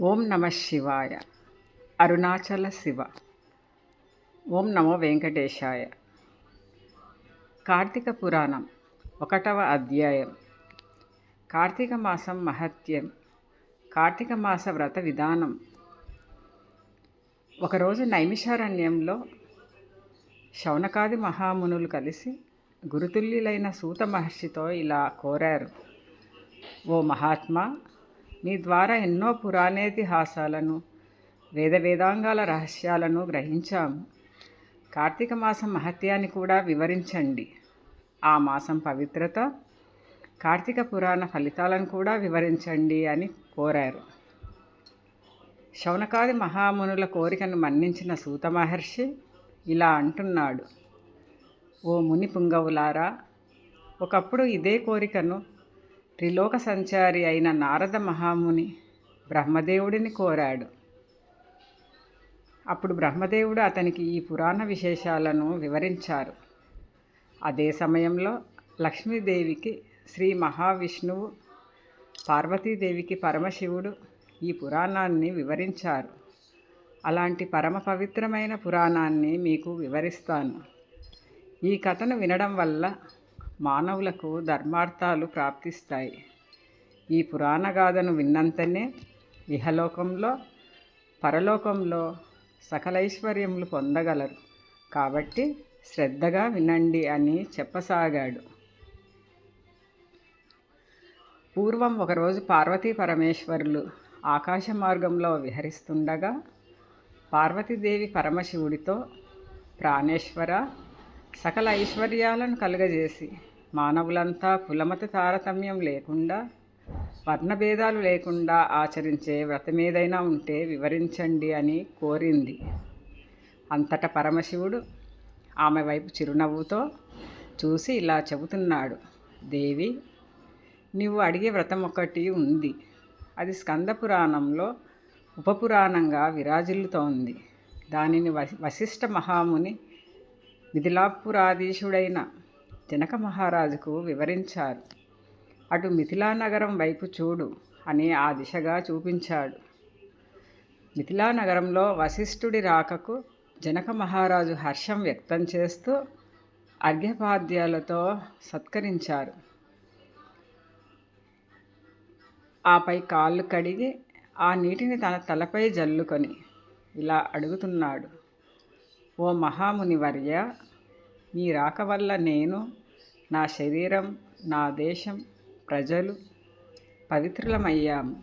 ఓం నమ శివాయ. అరుణాచల శివ. ఓం నమో వెంకటేశాయ. కార్తీక పురాణం ఒకటవ అధ్యాయం. కార్తీక మాసం మహత్యం. కార్తీక మాస వ్రత విధానం. ఒకరోజు నైమిషారణ్యంలో శౌనకాది మహామునులు కలిసి గురుతుల్యులైన సూత మహర్షితో ఇలా కోరారు. ఓ మహాత్మా నీ ద్వారా ఎన్నో పురాణేతిహాసాలను వేద వేదాంగాల రహస్యాలను గ్రహించాము. కార్తీక మాసం మహత్యాన్ని కూడా వివరించండి. ఆ మాసం పవిత్రత కార్తీక పురాణ ఫలితాలను కూడా వివరించండి అని కోరారు. శౌనకాది మహామునుల కోరికను మన్నించిన సూత మహర్షి ఇలా అంటున్నాడు. ఓ ముని పుంగవులారా ఒకప్పుడు ఇదే కోరికను త్రిలోక సంచారి అయిన నారద మహాముని బ్రహ్మదేవుడిని కోరాడు. అప్పుడు బ్రహ్మదేవుడు అతనికి ఈ పురాణ విశేషాలను వివరించారు. అదే సమయంలో లక్ష్మీదేవికి శ్రీ మహావిష్ణువు పార్వతీదేవికి పరమశివుడు ఈ పురాణాన్ని వివరించారు. అలాంటి పరమ పవిత్రమైన పురాణాన్ని మీకు వివరిస్తాను. ఈ కథను వినడం వల్ల మానవులకు ధర్మార్థాలు ప్రాప్తిస్తాయి. ఈ పురాణ గాథను విన్నంతనే ఇహలోకంలో పరలోకంలో సకలైశ్వర్యములు పొందగలరు. కాబట్టి శ్రద్ధగా వినండి అని చెప్పసాగాడు. పూర్వం ఒకరోజు పార్వతీ పరమేశ్వరులు ఆకాశ మార్గంలో విహరిస్తుండగా పార్వతీదేవి పరమశివుడితో ప్రాణేశ్వర సకల ఐశ్వర్యాలను కలుగజేసి మానవులంతా కులమత తారతమ్యం లేకుండా వర్ణభేదాలు లేకుండా ఆచరించే వ్రతమేదైనా ఉంటే వివరించండి అని కోరింది. అంతట పరమశివుడు ఆమె వైపు చిరునవ్వుతో చూసి ఇలా చెబుతున్నాడు. దేవి నీవు అడిగే వ్రతం ఒకటి ఉంది. అది స్కంద పురాణంలో ఉపపురాణంగా విరాజిల్లుతోంది. దానిని వశిష్ట వశిష్ఠ మహాముని మిథిలాపురాధీశుడైన జనక మహారాజుకు వివరించారు అటు మిథిలానగరం వైపు చూడు అని ఆ దిశగా చూపించాడు. మిథిలానగరంలో వశిష్ఠుడి రాకకు జనక మహారాజు హర్షం వ్యక్తం చేస్తూ అర్ఘ్యపాద్యాలతో సత్కరించారు. ఆపై కాళ్ళు కడిగి ఆ నీటిని తన తలపై జల్లుకొని ఇలా అడుగుతున్నాడు ఓ మహాముని వర్య మీ రాక వల్ల నేను నా శరీరం నా దేశం ప్రజలు పవిత్రులమయ్యాము.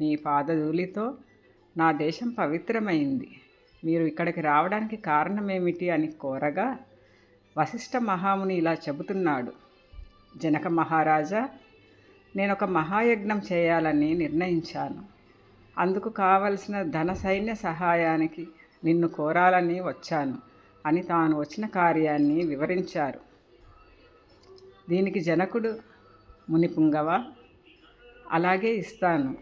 మీ పాదధూళితో నా దేశం పవిత్రమైంది. మీరు ఇక్కడికి రావడానికి కారణమేమిటి అని కోరగా వశిష్ఠ మహాముని ఇలా చెబుతున్నాడు. జనక మహారాజా నేను ఒక మహాయజ్ఞం చేయాలని నిర్ణయించాను. అందుకు కావలసిన ధన సైన్య సహాయానికి నిన్ను కోరాలని వచ్చాను. అని తాను వచ్చిన కార్యాన్ని వివరించారు. దీనికి జనకుడు మునిపుంగవ అలాగే ఇస్తాను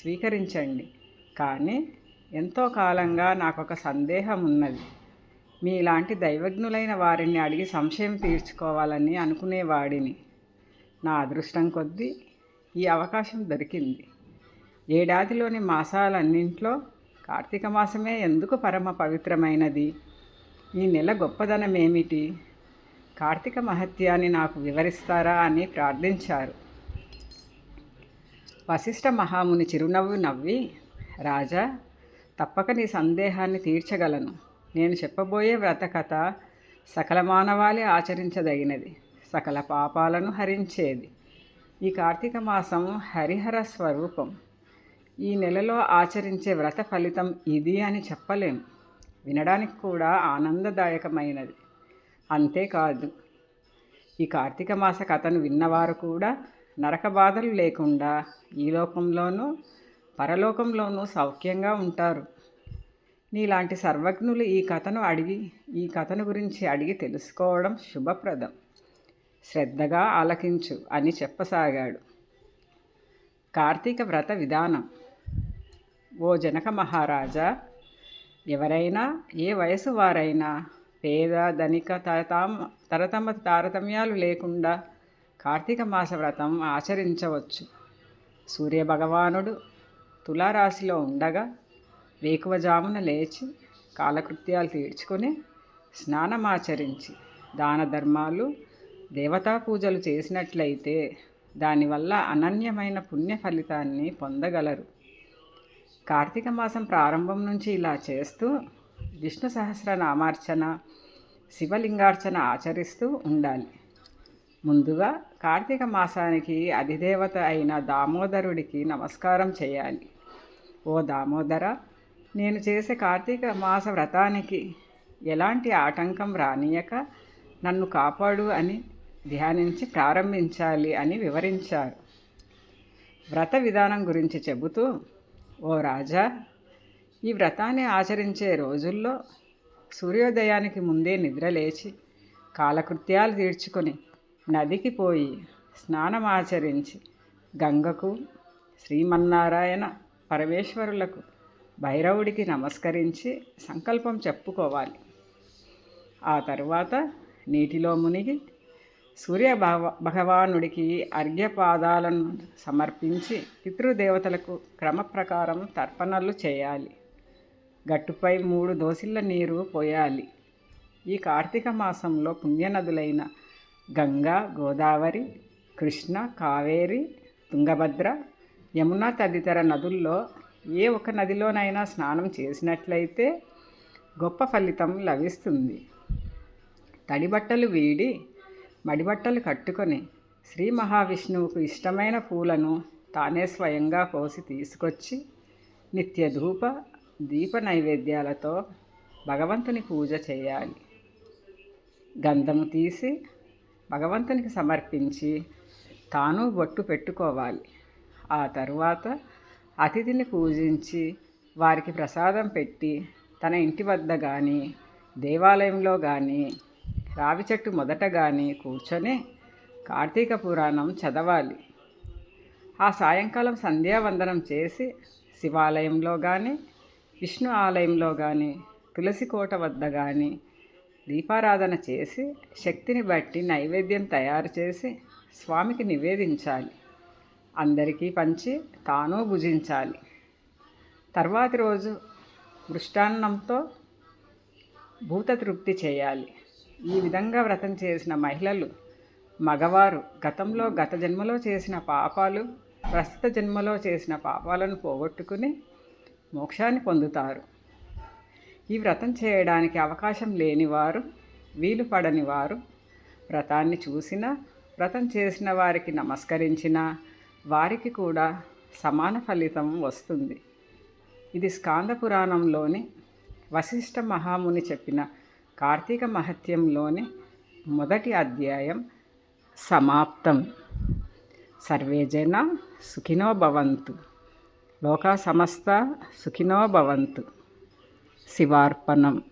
స్వీకరించండి. కానీ ఎంతో కాలంగా నాకు ఒక సందేహం ఉన్నది. మీలాంటి దైవజ్ఞులైన వారిని అడిగి సంశయం తీర్చుకోవాలని అనుకునేవాడిని. నా అదృష్టం కొద్దీ ఈ అవకాశం దొరికింది. ఏడాదిలోని మాసాలన్నింట్లో కార్తీక మాసమే ఎందుకు పరమ పవిత్రమైనది? ఈ నెల గొప్పదనం ఏమిటి కార్తీక మహత్యాన్ని నాకు వివరిస్తారా అని ప్రార్థించారు. వశిష్ఠ మహాముని చిరునవ్వు నవ్వి రాజా తప్పక నీ సందేహాన్ని తీర్చగలను. నేను చెప్పబోయే వ్రత కథ సకల మానవాళి ఆచరించదగినది సకల పాపాలను హరించేది. ఈ కార్తీక మాసం హరిహర స్వరూపం. ఈ నెలలో ఆచరించే వ్రత ఫలితం ఇది అని చెప్పలేము వినడానికి కూడా ఆనందదాయకమైనది. అంతేకాదు ఈ కార్తీక మాస కథను విన్నవారు కూడా నరక బాధలు లేకుండా ఈ లోకంలోనూ పరలోకంలోనూ సౌఖ్యంగా ఉంటారు. నీలాంటి సర్వజ్ఞులు ఈ కథను అడిగి ఈ కథను గురించి అడిగి తెలుసుకోవడం శుభప్రదం. శ్రద్ధగా ఆలకించు అని చెప్పసాగాడు. కార్తీక వ్రత విధానం. ఓ జనక మహారాజా ఎవరైనా ఏ వయసు వారైనా పేద ధనిక తరతామ తరతమ తారతమ్యాలు లేకుండా కార్తీక మాస వ్రతం ఆచరించవచ్చు. సూర్యభగవానుడు తులారాశిలో ఉండగా వేకువజామున లేచి కాలకృత్యాలు తీర్చుకొని స్నానమాచరించి దాన ధర్మాలు దేవతా పూజలు చేసినట్లయితే దానివల్ల అనన్యమైన పుణ్య ఫలితాన్ని పొందగలరు. కార్తీక మాసం ప్రారంభం నుంచి ఇలా చేస్తూ విష్ణు సహస్రనామార్చన శివలింగార్చన ఆచరిస్తూ ఉండాలి. ముందుగా కార్తీక మాసానికి అధిదేవత అయిన దామోదరుడికి నమస్కారం చేయాలి. ఓ దామోదర నేను చేసే కార్తీక మాస వ్రతానికి ఎలాంటి ఆటంకం రానియక నన్ను కాపాడు అని ధ్యానించి ప్రారంభించాలి అని వివరించారు. వ్రత విధానం గురించి చెబుతూ ఓ రాజా ఈ వ్రతాన్ని ఆచరించే రోజుల్లో సూర్యోదయానికి ముందే నిద్రలేచి కాలకృత్యాలు తీర్చుకొని నదికి పోయి స్నానం ఆచరించి గంగకు శ్రీమన్నారాయణ పరమేశ్వరులకు భైరవుడికి నమస్కరించి సంకల్పం చెప్పుకోవాలి. ఆ తరువాత నీటిలో మునిగి సూర్య భగవానుడికి అర్ఘ్యపాదాలను సమర్పించి పితృదేవతలకు క్రమ ప్రకారం తర్పణలు చేయాలి. గట్టుపై మూడు దోసిళ్ళ నీరు పోయాలి. ఈ కార్తీక మాసంలో పుణ్యనదులైన గంగా గోదావరి కృష్ణ కావేరి తుంగభద్ర యమున తదితర నదుల్లో ఏ ఒక నదిలోనైనా స్నానం చేసినట్లయితే గొప్ప ఫలితం లభిస్తుంది. తడిబట్టలు వీడి మడిబట్టలు కట్టుకొని శ్రీ మహావిష్ణువుకు ఇష్టమైన పూలను తానే స్వయంగా కోసి తీసుకొచ్చి నిత్య ధూప దీప నైవేద్యాలతో భగవంతుని పూజ చేయాలి. గంధము తీసి భగవంతునికి సమర్పించి తాను బొట్టు పెట్టుకోవాలి. ఆ తరువాత అతిథిని పూజించి వారికి ప్రసాదం పెట్టి తన ఇంటి వద్ద కానీ దేవాలయంలో కానీ రావి చెట్టు మొదట కానీ కూర్చొని కార్తీక పురాణం చదవాలి. ఆ సాయంకాలం సంధ్యావందనం చేసి శివాలయంలో కానీ విష్ణు ఆలయంలో కానీ తులసి కోట వద్ద కానీ దీపారాధన చేసి శక్తిని బట్టి నైవేద్యం తయారు చేసి స్వామికి నివేదించాలి. అందరికీ పంచి తాను భుజించాలి. తర్వాతి రోజు మృష్టాన్నంతో భూత తృప్తి చేయాలి. ఈ విధంగా వ్రతం చేసిన మహిళలు మగవారు గతంలో గత జన్మలో చేసిన పాపాలు ప్రస్తుత జన్మలో చేసిన పాపాలను పోగొట్టుకుని మోక్షాన్ని పొందుతారు. ఈ వ్రతం చేయడానికి అవకాశం లేనివారు వీలు పడని వారు వ్రతాన్ని చూసినా వ్రతం చేసిన వారికి నమస్కరించిన వారికి కూడా సమాన ఫలితం వస్తుంది. ఇది స్కాంద పురాణంలోని వశిష్ఠ మహాముని చెప్పిన కార్తీక మహత్యంలోని మొదటి అధ్యాయం సమాప్తం. సర్వే జన సుఖినో భవంతు. లోకా సమస్త సుఖినో భవంతు. శివార్పణం.